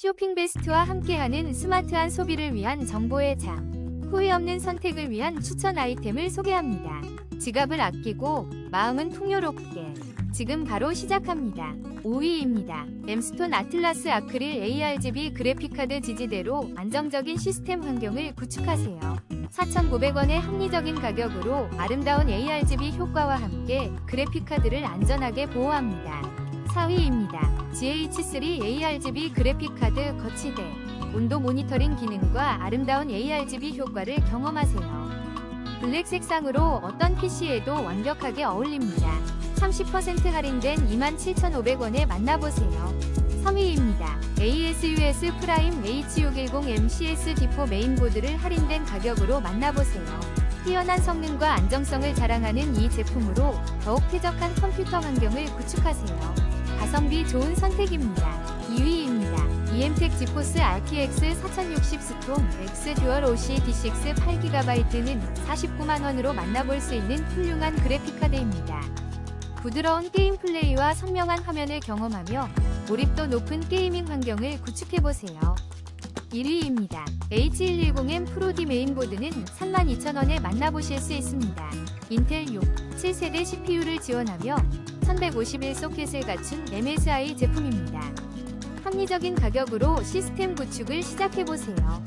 쇼핑 베스트와 함께하는 스마트한 소비를 위한 정보의 장. 후회 없는 선택을 위한 추천 아이템을 소개합니다. 지갑을 아끼고 마음은 풍요롭게. 지금 바로 시작합니다. 5위입니다. 엠스톤 아틀라스 아크릴 ARGB 그래픽카드 지지대로 안정적인 시스템 환경을 구축하세요. 4,900원의 합리적인 가격으로 아름다운 ARGB 효과와 함께 그래픽카드를 안전하게 보호합니다. 4위입니다. GH3 ARGB 그래픽카드 거치대. 온도 모니터링 기능과 아름다운 ARGB 효과를 경험하세요. 블랙 색상으로 어떤 PC에도 완벽하게 어울립니다. 30% 할인된 27,500원에 만나보세요. 3위입니다. ASUS 프라임 H610M CS D4 메인보드를 할인된 가격으로 만나보세요. 뛰어난 성능과 안정성을 자랑하는 이 제품으로 더욱 쾌적한 컴퓨터 환경을 구축하세요. 가성비 좋은 선택입니다. 2위입니다. EMTEC 지포스 RTX 4060 스톰 X 듀얼 OC D6 8GB는 49만원으로 만나볼 수 있는 훌륭한 그래픽 카드입니다. 부드러운 게임 플레이와 선명한 화면을 경험하며 몰입도 높은 게이밍 환경을 구축해보세요. 1위입니다. H110M 프로 D 메인보드는 32,000원에 만나보실 수 있습니다. 인텔 6, 7세대 CPU를 지원하며 1151 소켓을 갖춘 MSI 제품입니다. 합리적인 가격으로 시스템 구축을 시작해보세요.